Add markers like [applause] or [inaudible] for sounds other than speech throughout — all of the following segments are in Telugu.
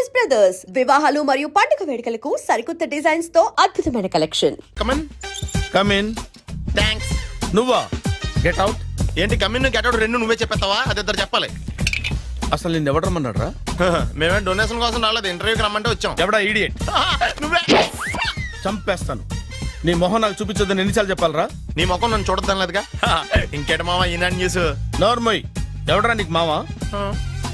చాయిస్ బ్రదర్స్ వివాహాలు మరియు పండుగ వేడుకలకు సరికొత్త డిజైన్స్తో అద్భుతమైన collection come on come in thanks నువ్వా? గెట్ అవుట్ ఏంటి కమిన్ గెట్ అవుట్ రెండు నువ్వే చెప్పేస్తావా? అది ఇద్దరు చెప్పాలి. అసలు నిన్ను ఎవడు రమ్మన్నాడు రా [laughs] మేమేం డొనేషన్ కోసం రాలేదు ఇంటర్వ్యూకి రమ్మంటే వచ్చాం. ఎవడా ఈడియట్ [laughs] నువ్వే. చంపేస్తాను. నీ మొహం నాకు చూపించొద్దని ఎన్నిసార్లు చెప్పాలరా? నీ ముఖం నన్ను చూడద్దాం లేదుగా? ఇంకేట మామ ఈనాడు న్యూస్ నోర్మోయ్. ఎవడరా నీకు మావా?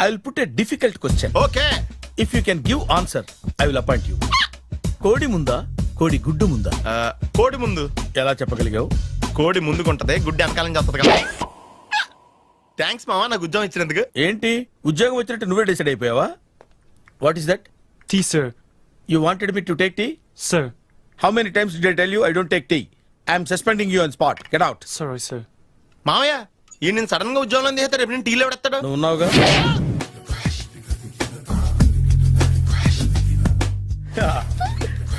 I will put a difficult question okay if you can give answer I will appoint you కోడి ముందా కోడి గుడ్డు ముందా? ఆ, కోడి ముందు. ఎలా చెప్పగలిగావు? కోడి ముందుకుంటది గుడ్డి వెనకాలం చేస్తుంది కదా. థ్యాంక్స్ మామ నాకు ఉద్యోగం ఇచ్చినందుకు. ఏంటి? ఉద్యోగం వచ్చినట్టు నువ్వే decide అయిపోయావా? What is that Tea, sir. You wanted me to take tea Sir. How many times did tell you I don't take tea I'm suspending you on spot get out Sorry, sir. మామయ్య ఈ నేను సడన్గా ఉద్యోగంలో తీసేస్తాడు రేపు నేను టీలో పెడతాడు నువ్వు ఉన్నావుగా?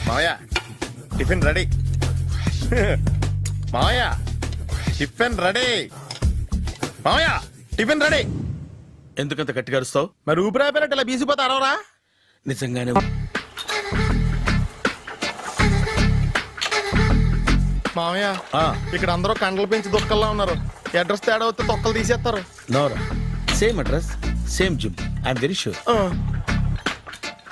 మామయ్య టిఫిన్ రెడీ. మామయ్య టిఫిన్ రెడీ. మామయ్య టిఫిన్ రెడీ. ఎందుకంత గట్టిగా అరుస్తావు? మరి ఊపిరాయిపోయినట్టు ఇలా బీసిపోతే అరవరా? నిజంగానే. మామయ్య ఇక్కడ అందరూ కండలు పెంచి దుక్కల్లా ఉన్నారు. అడ్రస్ తేడా వస్తే తొక్కలు తీసేస్తారు. నోరా. Same address same gym. I'm very sure.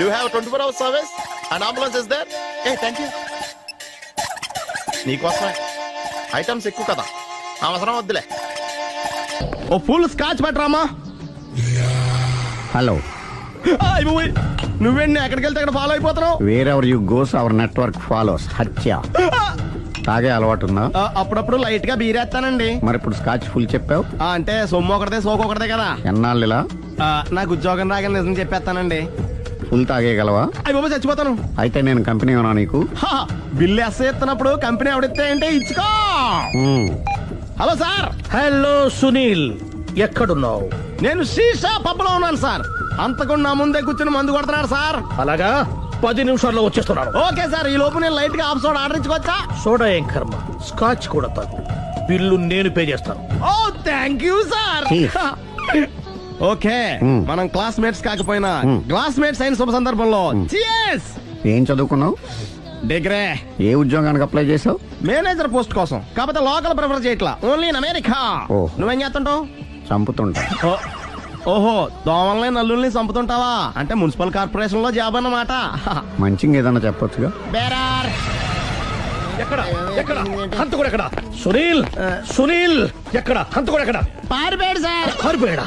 do have twenty four hours service and ambulance is there a thank you నీకోసమే. ఐటమ్స్ ఎక్కువ కదా. అవసరం వద్దులే. ఓ ఫుల్ స్కాచ్ పెట్టరామా? హలో నువ్వేండి ఎక్కడికి వెళ్తే అక్కడ follow అయిపోతున్నావు? Wherever you goes our network follows హత్య. తాగే అలవాటు ఉందా? ఆ, అప్పుడప్పుడు లైట్గా బీరేస్తానండి మరి ఇప్పుడు స్కాచ్ ఫుల్ చెప్పావు? అంటే సొమ్ము ఒకటిదే సోకు ఒకటిదే కదా. ఎన్నాళ్ళు ఇలా నాకు ఉద్యోగం రాగానే నిజం చెప్పేస్తానండి. ఫుల్ తాగేయగలవా అయ్యి బాబా చచ్చిపోతాను. అయితే నేను కంపెనీ ఉన్నా నీకు? హా, బిల్లు ఎస్ ఎత్తినప్పుడు కంపెనీ ఎవడితే అంటే ఇచ్చుకో. Hello sir. హలో సునీల్ ఎక్కడున్నావు? నేను శీషా పబ్బలో ఉన్నాను సార్. అంతకుండా నా ముందే కూర్చుని మందు కొడుతున్నాడు సార్. అలాగా? పది నిమిషాల్లో వచ్చేస్తున్నాను. ఓకే సార్ ఈ లోపు నేను లైట్గా ఆఫ్ సోడా ఆర్డర్ ఇచ్చుకోవచ్చా? సోడా ఏం కర్మ? స్కాచ్ కూడా తాగు బిల్లు నేను పే చేస్తాను. ఓ thank you sir. Cheers. Okay. మనం క్లాస్మేట్స్ కాకపోయినా. క్లాస్మేట్స్ అయిన శుభ సందర్భంలో ఏం చదువుకున్నావు? డిగ్రే. ఏ ఉద్యోగానికి అప్లై చేసావు మేనేజర్ పోస్ట్ కోసం కాకపోతే లోకల్ ప్రిఫర్ చేయట్లా. ఓన్లీ ఇన్ అమెరికా ఓ. నువ్వేం చేస్తుంటావు? చంపుతుంటా. ఓ- ఓహో దోమల్ని నల్లుల్ని చంపుతుంటావా? అంటే మున్సిపల్ కార్పొరేషన్లో జాబ్ అన్నమాట. మంచిగా ఏదన్నా చెప్పొచ్చుగా? బేరార్. ఎక్కడ? ఎక్కడ? హంత కూడా ఎక్కడ? సునీల్? సునీల్? ఎక్కడ? హంత కూడా ఎక్కడ? పారిపోయాడు సార్. పారిపోయాడా?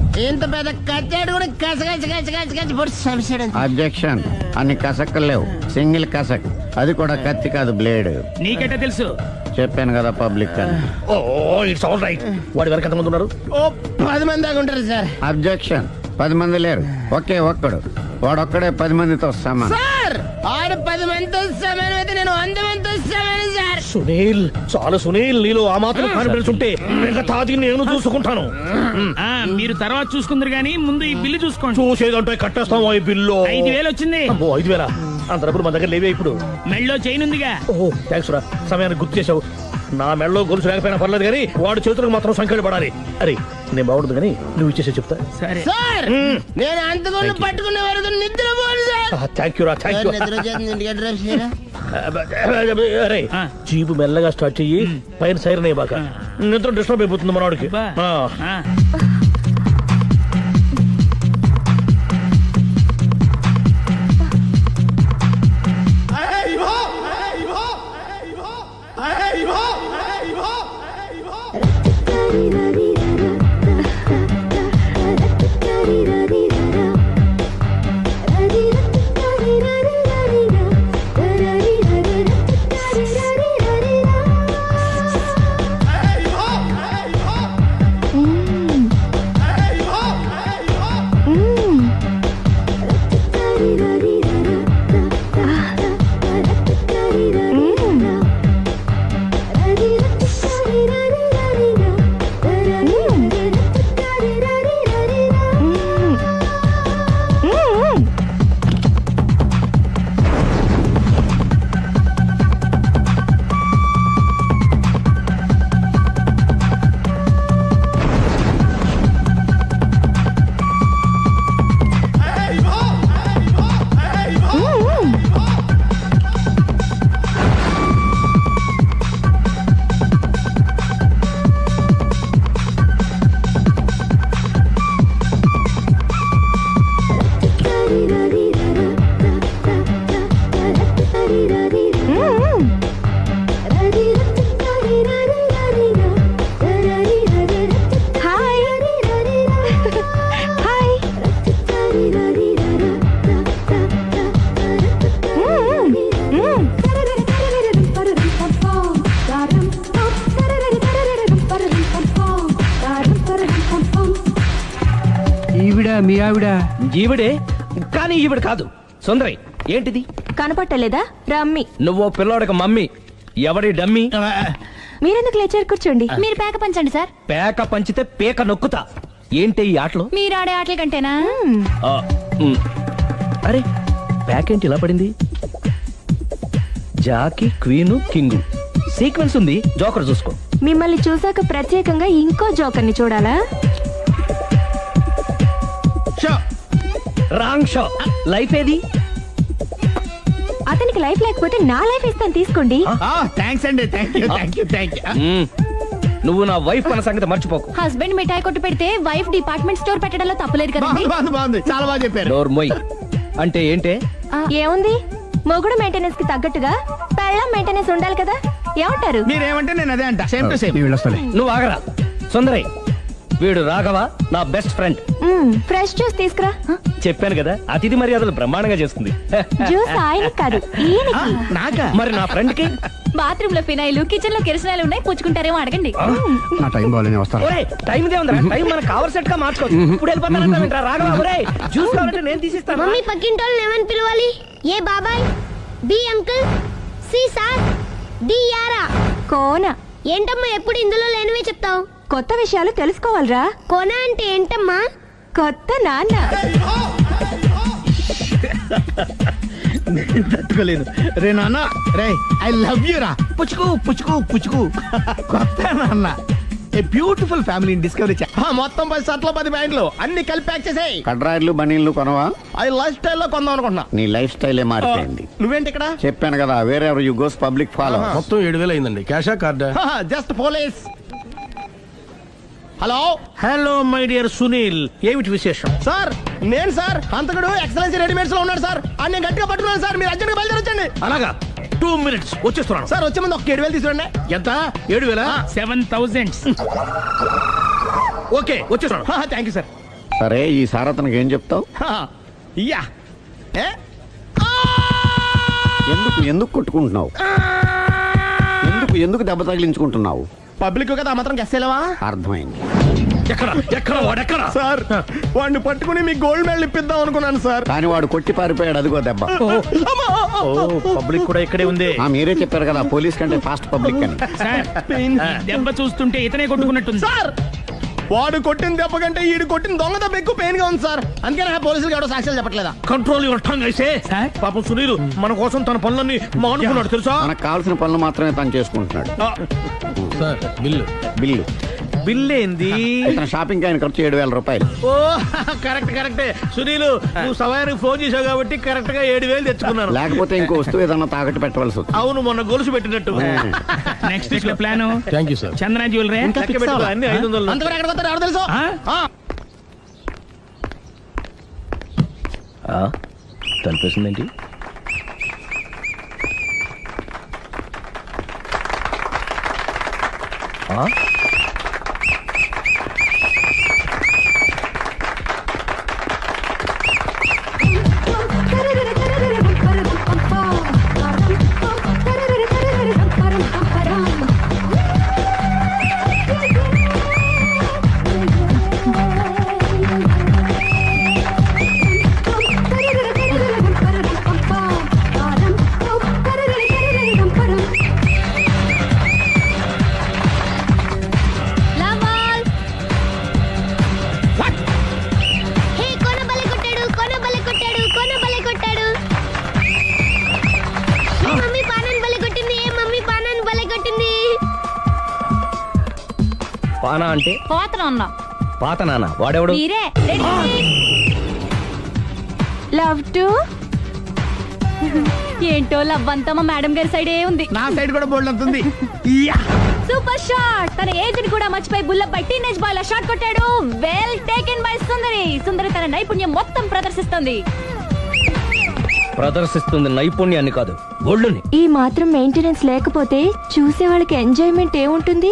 ఇంత పెద్ద కచ్చాడు కూడా కచ్చ కచ్చ కచ్చ కచ్చ కచ్చ పొడి అంతే. అబ్జెక్షన్ అన్ని కసక్కలు లేవు. సింగిల్ కసక్. అది కూడా కత్తి కాదు బ్లేడ్ నీకెట్టా తెలుసు? చెప్పాను కదా పబ్లిక్ అని. ఓ ఇట్స్ ఆల్ రైట్ వాడి వరకు ఎంతమంది ఉన్నారు? ఓ పది మంది దాకా ఉంటారు సార్. అబ్జెక్షన్ పది మంది లేరు. ఒకే ఒక్కడు. వాడొక్కడే పది మందితో సమానం. సార్! ఆరు పది మందితో సమానం అయితే నేను వంద మందితో సమానం సార్. సునీల్ చాలు సునీల్ నీలో ఆ మాత్రం కాన్ఫిడెన్స్ ఉంటే మిగతాది నేను చూసుకుంటాను. ఆ మీరు తర్వాత చూసుకుందరు గానీ ముందు ఈ బిల్లు చూసుకోండి. చూసేదంటే కట్టేస్తాం ఈ బిల్లు. ఐదు వేలు వచ్చింది. అమ్మో ఐదు వేల? అంత డబ్బులు మన దగ్గర లేవే ఇప్పుడు. మెళ్ళో చైన్ ఉందిగా. ఓహో థ్యాంక్స్ రా. సమయానికి గుర్తు చేసావు నా మెడలో గొలుసు లేకపోయినా పర్లేదు కానీ వాడు చేతులకు మాత్రం సంఖ్యలు పడాలి. అరే నేను బాగుండదు కానీ నువ్వు ఇచ్చేసే చెప్తా. సరే. సార్ నేను అంతకుండా పట్టుకునే వరకు నిద్ర పోను సార్. థ్యాంక్ యూ రా థ్యాంక్ యూ అరే. జీపు మెల్లగా స్టార్ట్ చెయ్యి. పైన సైరన్ బాక నిద్ర డిస్టర్బ్ అయిపోతుంది మనవాడికి మీ ఆవిడ? ఈవిడే? కానీ ఈవిడ కాదు. సుందరి ఏంటిది? కనపట్టలేదా? రమ్మి. నువ్వు పిల్లోడక మమ్మీ. ఎవడి డమ్మీ? మీరెందుకు లేచారు? కూర్చోండి. మీరు పేక పంచండి సార్. పేక పంచితే పేక నొక్కుతా. ఏంటి ఈ ఆటలు? మీరు ఆడే ఆటల కంటేనా? ఆ, ఉమ్. అరే పేక ఏంటి ఇలా పడింది? జాకి క్వీను కింగు. సీక్వెన్స్ ఉంది జోకర్ చూసుకో. మిమ్మల్ని చూసాక ప్రత్యేకంగా ఇంకో జోకర్ని చూడాలా? Wrong show. లైఫ్ ఏది? అతనికి లైఫ్ లేకపోతే నా లైఫ్ ఇస్తాను తీసుకోండి. థ్యాంక్స్ అండి. Thank you thank you thank you. నువ్వు నా వైఫ్ మన సంగతి మర్చిపోకు. హస్బెండ్ మిఠాయి కొట్టు పెడితే వైఫ్ డిపార్ట్మెంట్ స్టోర్ పెట్టడంలో తప్పలేదు కదండి? బాగుంది బాగుంది చాలా బాగా చెప్పారు. డోర్ మొయ్. అంటే ఏంటే? ఏముంది? మొగుడు మెయింటెనెన్స్కి తగ్గట్టుగా పెళ్ళం మెయింటెనెన్స్ ఉండాలి కదా? ఏమంటారు? మీరేమంటే నేను అదే అంట. సేమ్ టు సేమ్ నువ్వు ఆగరా. సుందరి వీడు రాఘవ నా బెస్ట్ ఫ్రెండ్ ఫ్రెష్ జ్యూస్ తీసుకురా. చెప్పాను కదా అతిథి మర్యాదలు బ్రహ్మాండంగా చేస్తుంది. జ్యూస్ ఆయనకి కాదు నాకా? మరి నా ఫ్రెండ్కి బాత్రూమ్లో ఫినాయిల్ కిచెన్లో కిరసనాయిలు ఉన్నాయి పుచ్చుకుంటారేమో అడగండి. నా టైం బాగాలేని వస్తాను టైం ఉందిరా. టైం మనకు కవర్ సెట్గా మార్చుకోవచ్చు. ఇప్పుడు రాఘవ? ఒరే జ్యూస్ కావాలంటే నేను తీసిస్తాను. మమ్మీ పక్కింటోళ్ళని ఏమని పిలవాలి? ఏ బాబాయ్? B uncle? C sir? D యారా? కోన. ఏంటమ్మా ఎప్పుడు ఇందులో లేనివే చెప్తావు? కొత్త విషయాలు తెలుసుకోవాలిరా. కోన అంటే ఏంటమ్మా? కొత్త నాన్న. తట్టుకోలేను. రే నాన్న రే ఐ లవ్ యూ రా. పుచ్చుకు పుచ్చుకు పుచ్చుకు. కొత్త నాన్న. బ్యూటిఫుల్ ఫ్యామిలీ డిస్కవరీ మొత్తం పది షర్ట్లు పది ప్యాంట్లు. అన్ని కలిపి ప్యాక్ చేసేయ్. కడ్రాయిలు బనీళ్ళు కొనవా? అది లైఫ్ స్టైల్లో కొందాం అనుకుంటున్నా. నీ లైఫ్ స్టైలే మారిపోయింది. నువ్వేంటి ఇక్కడ? చెప్పాను కదా వేరే ఎవరు యు గోస్ పబ్లిక్ ఫాలో మొత్తం ఏడు వేలు అయిందండి. క్యాషా కార్డా just police hello? Hello my dear Sunil. ఏమిటి విశేషం? సార్ నేను సార్ అంతకుడు ఎక్సలెన్సీ రెడీమేడ్స్లో ఉన్నాడు సార్. అని నేను గట్టిగా పట్టుకున్నాను సార్ మీరు అర్జెంట్గా బయలుదేరొచ్చండి. అలాగా. టూ మినిట్స్ వచ్చేస్తున్నాను. సార్ వచ్చే ముందు ఒక ఏడు వేలు తీసుకురండి. ఎంత? ఏడు వేల? Seven thousand. ఓకే వచ్చేస్తున్నాను. Thank you sir. సరే ఈ సారతనకి ఏం చెప్తావు? ఇయ్యా ఏ? ఎందుకు ఎందుకు కొట్టుకుంటున్నావు? ఎందుకు ఎందుకు దెబ్బ తగిలించుకుంటున్నావు? పబ్లిక్ కదా ఆ మాత్రం గెస్సేలేవా అర్థమైంది. ఎక్కడ? ఎక్కడ వాడెక్కడ సార్ వాడిని పట్టుకుని మీకు గోల్డ్ మెడల్ ఇప్పిద్దాం అనుకున్నాను సార్. కానీ వాడు కొట్టి పారిపోయాడు అదిగో దెబ్బ. పబ్లిక్ కూడా ఇక్కడే ఉంది. ఆ మీరే చెప్పారు కదా పోలీస్ కంటే ఫాస్ట్ పబ్లిక్ అని. దెబ్బ చూస్తుంటే ఇతనే కొట్టుకున్నట్టుంది. సార్! వాడు కొట్టిన దెబ్బ కంటే ఈడు కొట్టిన దొంగ దెబ్బ ఎక్కువ పెయిన్గా ఉంది సార్. అందుకే నా పోలీసులు ఎవడో సాక్ష్యాలు చెప్పట్లేదా? కంట్రోల్ యువర్ టంగ్ అయితే? పాపం సునీల్ మన కోసం తన పనులన్నీ మానుకున్నాడు తెలుసా? మనకు కావాల్సిన పనులు మాత్రమే తను చేసుకుంటున్నాడు. Sir bill. బిల్లు. బిల్ ఏంది ఇతను షాపింగ్ ఆయన ఖర్చు ఏడు వేల రూపాయలు. ఓ కరెక్ట్ కరెక్టే. సునీల్ నువ్వు సమయానికి ఫోన్ చేసావు కాబట్టి కరెక్ట్గా ఏడు వేలు తెచ్చుకున్నాను. లేకపోతే ఇంకో వస్తువు ఏదన్నా తాకట్టు పెట్టవలసి వస్తుంది. అవును మొన్న గొలుసు పెట్టినట్టు. Next week plan thank you sir Chandana jewellery లెక్క పెట్టుకో, అన్ని ఐదు వందలు. అంతవరకు ఎక్కడ పోతారు ఎవరు తెలుసు? ఆ, అంటే? పోతన ఉన్నా పాత నాన్న. వాడెవడు? మీరే. Love to? ఏంటో లవ్ అంతా మా మేడం గారి సైడే ఉంది. నా సైడ్ కూడా బోల్డ్ అంతుంది [laughs] సూపర్ షాట్! తన ఏజ్ని కూడా మర్చిపోయి బుల్లపై టీనేజ్ బాయ్ లా షాట్ కొట్టాడు. Well taken by Sundari. Sundari తన నైపుణ్యం మొత్తం ప్రదర్శిస్తుంది. ప్రదర్శిస్తుంది నైపుణ్యాన్ని కాదు ఒళ్ళుని ఈ మాత్రం మెయింటెనెన్స్ లేకపోతే చూసే వాళ్ళకి ఎంజాయ్మెంట్ ఏముంటుంది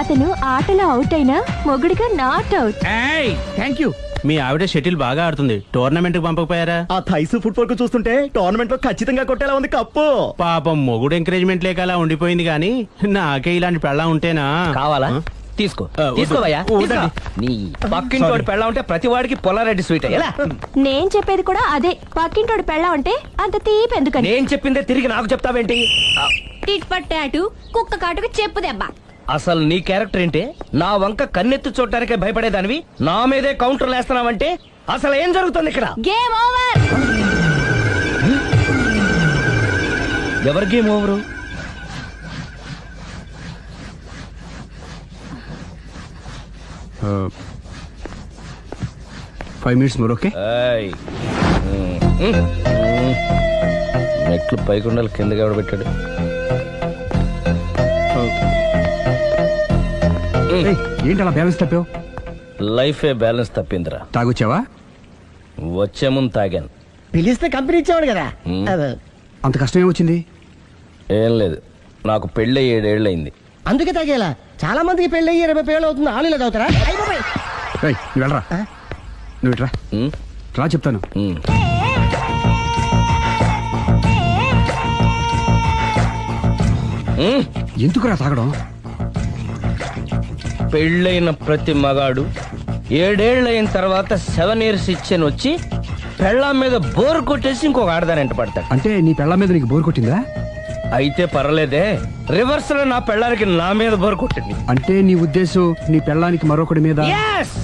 అతను ఆటలో అవుట్ అయినా మొగుడిగా నాట్ అవుట్ థ్యాంక్ యూ మీ ఆవిడ షటిల్ బాగా ఆడుతుంది. టోర్నమెంట్కి పంపకపోయారా? ఆ థైస్ ఫుట్బాల్కు చూస్తుంటే టోర్నమెంట్లో ఖచ్చితంగా కొట్టేలా ఉంది కప్పు. పాపం మొగుడు ఎంకరేజ్మెంట్ లేక అలా ఉండిపోయింది కానీ నాకే ఇలాంటి పెళ్ళ ఉంటేనా? కావాలా? తీసుకో. తీసుకోవయ్యా. నీ పక్కింటోడి పెళ్ళ ఉంటే ప్రతి వాడికి పొలారెడ్డి స్వీట్ ఎలా? నేను చెప్పేది కూడా అదే. పక్కింటోడు పెళ్ళా ఉంటే అంత తీపి ఎందుకని? నేను చెప్పిందే తిరిగి నాకు చెప్తావేంటి? టిట్ పట్టాటు కుక్క కాటుకు చెప్పు దెబ్బ. అసలు నీ క్యారెక్టర్ ఏంటి? నా వంక కన్నెత్తి చూడటానికే భయపడేదానివి? నా మీదే కౌంటర్ వేస్తున్నావంటే అసలు ఏం జరుగుతుంది ఇక్కడ? గేమ్ ఓవర్ ఎవరి game over? Five minutes more okay. మెట్లు పైకుండలు కిందకి ఎవడ పెట్టాడు. ఏంటి అలా బ్యాలెన్స్ తప్పావు? లైఫే బ్యాలెన్స్ తప్పిందిరా. తాగొచ్చావా? వచ్చే ముందు తాగాను. పిలిస్తే కంపెనీ ఇచ్చేవాడు కదా. అంత కష్టం ఏమొచ్చింది? ఏం లేదు. నాకు పెళ్ళి ఏడేళ్ళయింది. అందుకే తాగేలా? చాలా మందికి పెళ్ళి అయ్యి ఇరవై పేళ్ళు అవుతుంది. ఆలు ఇలా తాగుతారా వెళ్ళరా? నువ్వు ఇట్రా. రా చెప్తాను. ఎందుకురా తాగడం? పెళ్ళైన ప్రతి మగాడు ఏడేళ్ళయిన తర్వాత సెవెన్ ఇయర్స్ ఇచ్చాను వచ్చి పెళ్ళాం మీద బోర్ కొట్టేసి ఇంకొక ఆడదాని ఎంట పడతాడు. అంటే నీ పెళ్ళ మీద నీకు బోర్ కొట్టిందా? అయితే పర్లేదే రివర్స్లో నా పెళ్ళానికి నా మీద బోర్ కొట్టింది. అంటే నీ ఉద్దేశం నీ పెళ్ళానికి మరొకటి మీద? ఎస్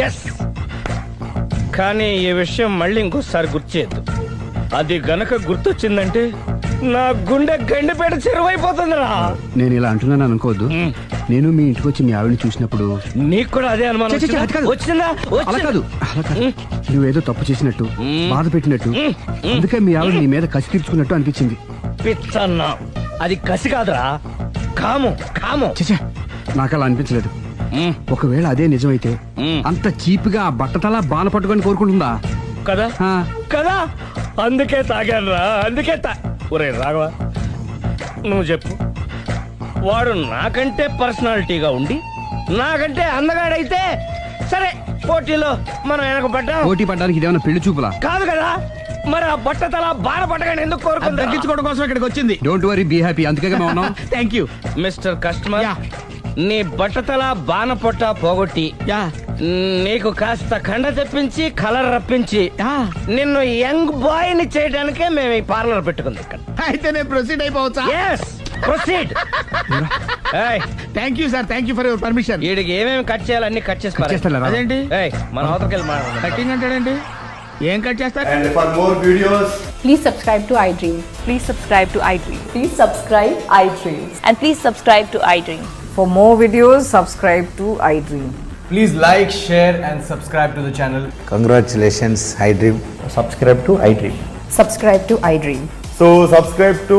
ఎస్ కానీ ఈ విషయం మళ్ళీ ఇంకోసారి గుర్తు అది గనక గుర్తొచ్చిందంటే నా గుండె గండిపేట చెరువైపోతుందిరా. నేను ఇలా అంటున్నాను అనుకోవద్దు. మ్. నేను మీ ఇంటికి వచ్చి మీ ఆవిడని చూసినప్పుడు నీకు కూడా అదే అనుమానం అది కాదు. వచ్చిందా? అలా? కాదు అలా కాదు. మ్. నువ్వేదో తప్పు చేసినట్టు. బాధ పెట్టినట్టు. అందుకే మీ ఆవిడ నీ మీద కసి తీర్చుకున్నట్టు అనిపించింది. పిచ్చన్నా అది కసి కాదురా. కాము కాము. చచ్చా నాకు అలా అనిపించలేదు. ఒకవేళ అదే నిజమైతే మ్. అంత చీప్గా ఆ బట్టతలా బాన పట్టుకొని కోరుకుంటుందా? కదా? ఆ, కదా? అందుకే తాగాను రా అందుకే తా ఒరే రాఘవ నువ్వు చెప్పు. వాడు నాకంటే పర్సనాలిటీగా ఉండి నాకంటే అందగాడైతే సరే పోటీలో మనం వెనక పడ్డాం. పోటీ పడ్డానికి ఇదేమన్నా పెళ్ళి చూపులా? కాదు కదా మరి ఆ బట్ట తల బాధ పట్టగానే ఎందుకు కోరుకుంది? తగ్గించుకోవడం కోసం ఇక్కడికి వచ్చింది. డోంట్ వరీ బీ హ్యాపీ అందుకే మేము ఉన్నాం thank you mister customer yeah. నీ బట్టతల బాణ పొట్ట పోగొట్టి యా నీకు కాస్త కండ తెప్పించి కలర్ రప్పించి. నిన్ను యంగ్ బాయ్ని చేయడానికే మేము ఈ పార్లర్ పెట్టుకుంది ఇక్కడ. అయితే నేను ప్రొసీడ్ అయిపోవచ్చా? Proceed thank you sir thank you for your permission వీడికి ఏమేమి కట్ చేయాలన్నీ కట్ చేస్తారు అదేంటి? మన అవతలకి వెళ్ళి కటింగ్ అంటాడండి? ఏం కట్ చేస్తారు? And for more videos please subscribe to iDream please subscribe to iDream please subscribe iDream and please subscribe to iDream for more videos subscribe to iDream please like share and subscribe to the channel congratulations iDream subscribe to iDream subscribe to iDream so subscribe to